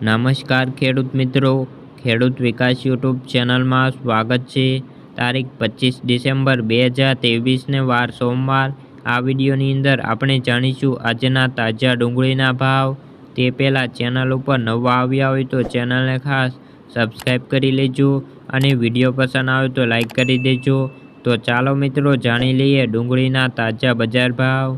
નમસ્કાર ખેડૂત મિત્રો. ખેડૂત વિકાસ યુટ્યુબ ચેનલમાં સ્વાગત છે. તારીખ પચીસ ડિસેમ્બર બે હજાર ત્રેવીસને વાર સોમવાર. આ વિડીયોની અંદર આપણે જાણીશું આજના તાજા ડુંગળીના ભાવ. તે પહેલાં ચેનલ ઉપર નવા આવ્યા હોય તો ચેનલને ખાસ સબસ્ક્રાઈબ કરી લેજો અને વીડિયો પસંદ આવે તો લાઈક કરી દેજો. તો ચાલો મિત્રો, જાણી લઈએ ડુંગળીના તાજા બજાર ભાવ.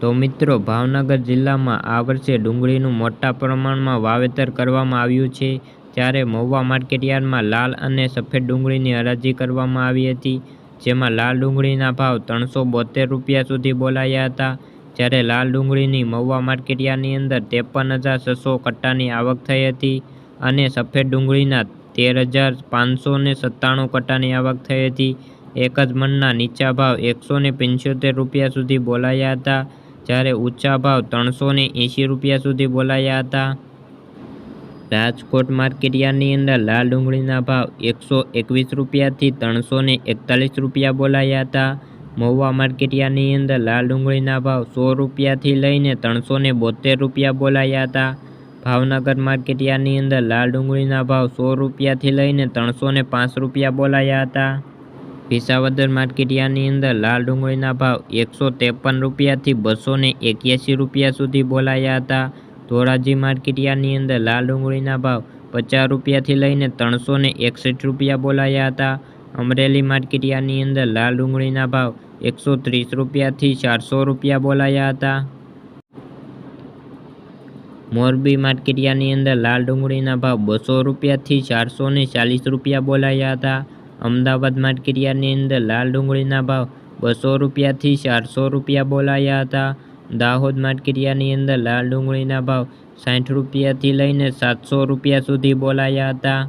તો મિત્રો, ભાવનગર જિલ્લામાં આ વર્ષે ડુંગળીનું મોટા પ્રમાણમાં વાવેતર કરવામાં આવ્યું છે. જ્યારે મહુવા માર્કેટયાર્ડમાં લાલ અને સફેદ ડુંગળીની હરાજી કરવામાં આવી હતી, જેમાં લાલ ડુંગળીના ભાવ ત્રણસો બોતેર રૂપિયા સુધી બોલાયા હતા. જ્યારે લાલ ડુંગળીની મહુવા માર્કેટયાર્ડની અંદર ત્રેપન હજાર છસો કટ્ટાની આવક થઈ હતી અને સફેદ ડુંગળીના તેર હજાર પાંચસો ને સત્તાણું કટ્ટાની આવક થઈ હતી. એક જ મણના નીચા ભાવ એકસો ને પંચોતેર રૂપિયા સુધી બોલાયા હતા. જ્યારે ઊંચા ભાવ ત્રણસો ને એંશી રૂપિયા સુધી બોલાયા હતા. રાજકોટ માર્કેટયાર્ડની અંદર લાલ ડુંગળીના ભાવ એકસો એકવીસ રૂપિયાથી ત્રણસો ને એકતાલીસ રૂપિયા બોલાયા હતા. મહુવા માર્કેટયાર્ડની અંદર લાલ ડુંગળીના ભાવ સો રૂપિયાથી લઈને ત્રણસો ને બોતેર રૂપિયા બોલાયા હતા. ભાવનગર માર્કેટયાર્ડની અંદર લાલ ડુંગળીના ભાવ સો રૂપિયાથી લઈને ત્રણસો ને પાંચ રૂપિયા બોલાયા હતા. વિસાવદર માર્કેટિયાની અંદર લાલ ડુંગળીના ભાવ એકસો ત્રેપન રૂપિયાથી બસો ને એક્યાસી રૂપિયા સુધી બોલાયા હતા. ધોરાજી માર્કેટિયાની અંદર લાલ ડુંગળીના ભાવ પચાસ રૂપિયાથી લઈને ત્રણસો ને એકસઠ રૂપિયા બોલાયા હતા. અમરેલી માર્કેટિયાની અંદર લાલ ડુંગળીના ભાવ એકસો ત્રીસ રૂપિયાથી ચારસો રૂપિયા બોલાયા હતા. મોરબી માર્કેટિયાની અંદર લાલ ડુંગળીના ભાવ બસો રૂપિયાથી ચારસો ચાલીસ રૂપિયા બોલાયા હતા. અમદાવાદ માર્કેટયાર્ડની અંદર લાલ ડુંગળીના ભાવ બસો રૂપિયાથી ચારસો રૂપિયા બોલાયા હતા. દાહોદ માર્કેટયાર્ડની અંદર લાલ ડુંગળીના ભાવ સાઠ રૂપિયાથી લઈને સાતસો રૂપિયા સુધી બોલાયા હતા.